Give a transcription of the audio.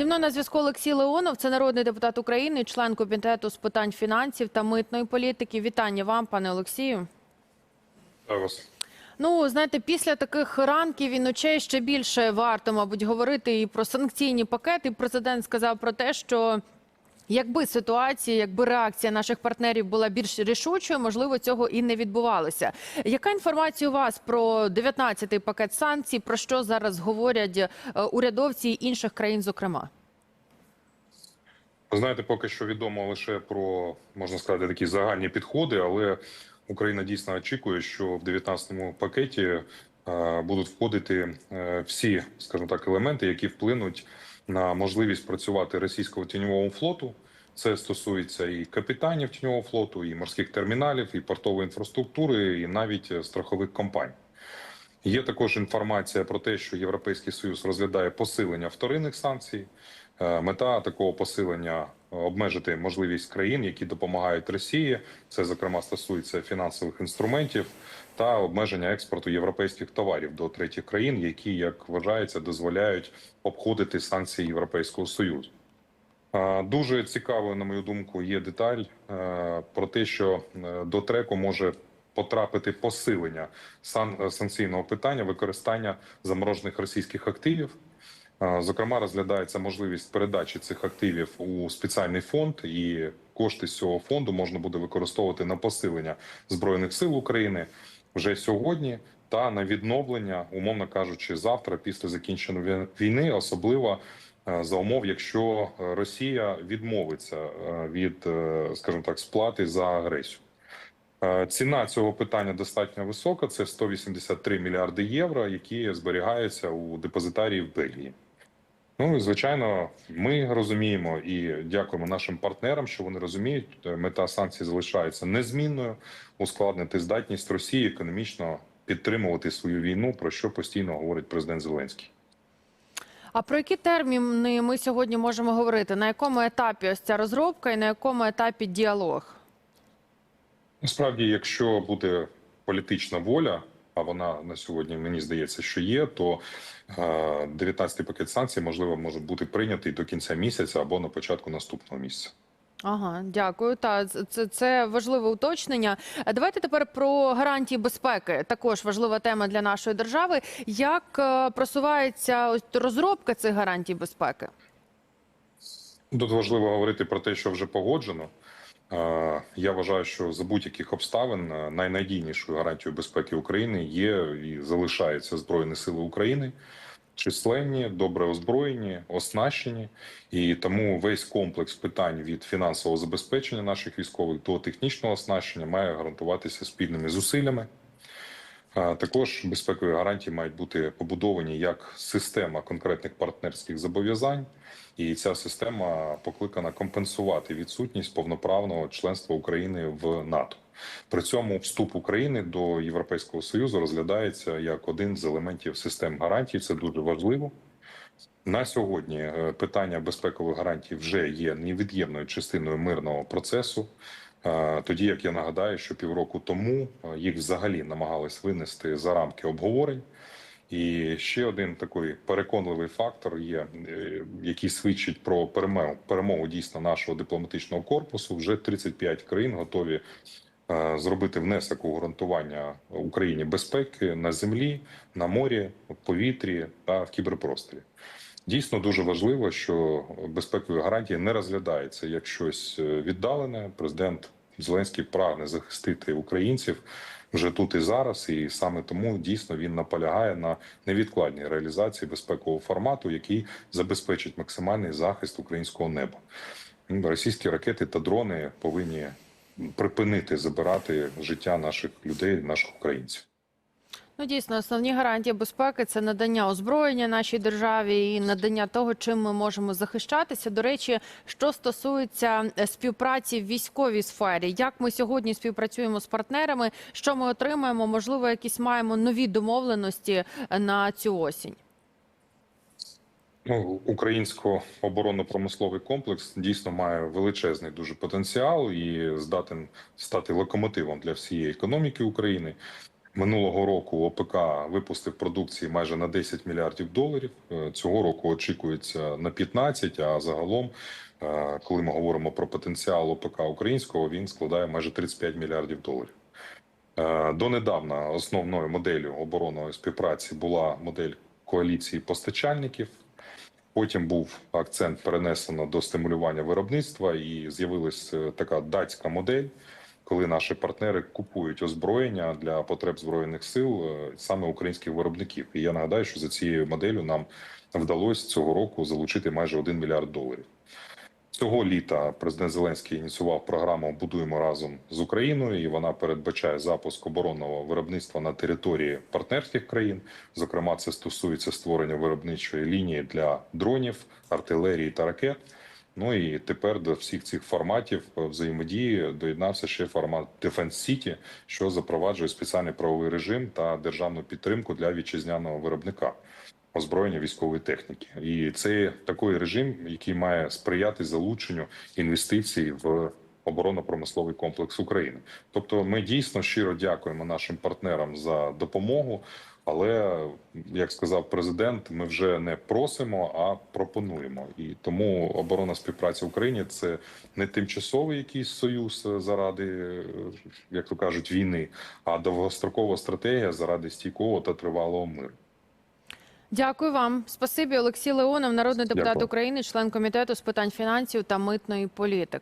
Зі мною на зв'язку Олексій Леонов, це народний депутат України, член комітету з питань фінансів та митної політики. Вітання вам, пане Олексію. Вас. Ну, знаєте, після таких ранків і ночей ще більше варто, мабуть, говорити і про санкційні пакети. Президент сказав про те, що якби ситуація, якби реакція наших партнерів була більш рішучою, можливо, цього і не відбувалося. Яка інформація у вас про 19-й пакет санкцій? Про що зараз говорять е, урядовці інших країн, зокрема? Ви знаєте, поки що відомо лише про можна сказати такі загальні підходи, але Україна дійсно очікує, що в 19-му пакеті е, будуть входити е, всі, скажімо так, елементи, які вплинуть на можливість працювати російського тіньового флоту. Це стосується і капітанів тіньового флоту, і морських терміналів, і портової інфраструктури, і навіть е, страхових компаній. Є також інформація про те, що Європейський Союз розглядає посилення вторинних санкцій. Е, Мета такого посилення обмежити можливість країн, які допомагають Росії. Це зокрема стосується фінансових інструментів та обмеження експорту європейських товарів до третіх країн, які, як вважається, дозволяють обходити санкції Європейського союзу. Е, Дуже цікавою, на мою думку, є деталь е, про те, що е, до треку може потрапити посилення сан- санкційного питання використання заморожених російських активів. Е, Зокрема, розглядається можливість передачі цих активів у спеціальний фонд, і кошти з цього фонду можна буде використовувати на посилення збройних сил України вже сьогодні та на відновлення, умовно кажучи, завтра після закінчення війни, особливо е, за умов, якщо е, Росія відмовиться е, від, е, скажімо так, сплати за агресію. Е, Ціна цього питання достатньо висока. Це 183 мільярди євро, які зберігаються у депозитарії в Бельгії. Ну і звичайно, ми розуміємо і дякуємо нашим партнерам, що вони розуміють, е, мета санкцій залишається незмінною ускладнити здатність Росії економічно підтримувати свою війну, про що постійно говорить президент Зеленський. А про які терміни ми сьогодні можемо говорити? На якому етапі ось ця розробка і на якому етапі діалог? Насправді, якщо буде політична воля, а вона на сьогодні мені здається, що є, то е, 19-й пакет санкцій можливо може бути прийнятий до кінця місяця або на початку наступного місяця. Ага, дякую. Та це- це, важливе уточнення. А Давайте тепер про гарантії безпеки. Також важлива тема для нашої держави. Як е, просувається розробка цих гарантій безпеки? Тут важливо говорити про те, що вже погоджено. Е, Я вважаю, що за будь-яких обставин е, найнадійнішою гарантією безпеки України є і залишаються Збройні Сили України. Численні, добре озброєні, оснащені, і тому весь комплекс питань від фінансового забезпечення наших військових до технічного оснащення має гарантуватися спільними зусиллями. Також безпекові гарантії мають бути побудовані як система конкретних партнерських зобов'язань, і ця система покликана компенсувати відсутність повноправного членства України в НАТО. При цьому вступ України до Європейського союзу розглядається як один з елементів систем гарантій. Це дуже важливо. На сьогодні е, питання безпекових гарантій вже є невід'ємною частиною мирного процесу. Тоді як я нагадаю, що півроку тому їх взагалі намагались винести за рамки обговорень. І ще один такий переконливий фактор є, е, який свідчить про перемогу, перемогу дійсно нашого дипломатичного корпусу. Вже 35 країн готові е, зробити внесок у гарантування Україні безпеки на землі, на морі, в повітрі та в кіберпросторі. Дійсно дуже важливо, що безпекові гарантії не розглядаються як щось е, віддалене. Президент Зеленський прагне захистити українців вже тут і зараз, і саме тому дійсно він наполягає на невідкладній реалізації безпекового формату, який забезпечить максимальний захист українського неба. Російські ракети та дрони повинні припинити забирати життя наших людей, наших українців. Ну, дійсно, основні гарантії безпеки це надання озброєння нашій державі і надання того, чим ми можемо захищатися. До речі, що стосується е, співпраці в військовій сфері, як ми сьогодні співпрацюємо з партнерами, що ми отримаємо? Можливо, якісь маємо нові домовленості е, на цю осінь. Ну, українсько-оборонно-промисловий комплекс дійсно має величезний дуже потенціал і здатен стати локомотивом для всієї економіки України. Минулого року ОПК випустив продукції майже на 10 мільярдів доларів. Е, Цього року очікується на 15, а загалом, е, коли ми говоримо про потенціал ОПК українського, він складає майже 35 мільярдів доларів. Е, Донедавна основною моделлю оборонної співпраці була модель коаліції постачальників. Потім був акцент перенесено до стимулювання виробництва, і з'явилась така датська модель, коли наші партнери купують озброєння для потреб збройних сил е, саме українських виробників. І я нагадаю, що за цією моделлю нам вдалося цього року залучити майже 1 мільярд доларів. Цього літа президент Зеленський ініціював програму Будуємо разом з Україною, і вона передбачає запуск оборонного виробництва на території партнерських країн. Зокрема, це стосується створення виробничої лінії для дронів, артилерії та ракет. Ну і тепер до всіх цих форматів взаємодії доєднався ще формат Defense City, що запроваджує спеціальний правовий режим та державну підтримку для вітчизняного виробника озброєння військової техніки, і це такий режим, який має сприяти залученню інвестицій в оборонно-промисловий комплекс України. Тобто, ми дійсно щиро дякуємо нашим партнерам за допомогу. Але як сказав президент, ми вже не просимо, а пропонуємо. І тому оборона співпраця в Україні це не тимчасовий якийсь союз заради, як то кажуть, війни, а довгострокова стратегія заради стійкого та тривалого миру. Дякую вам. Спасибі, Олексій Леонов, народний депутат Дякую. України, член комітету з питань фінансів та митної політики.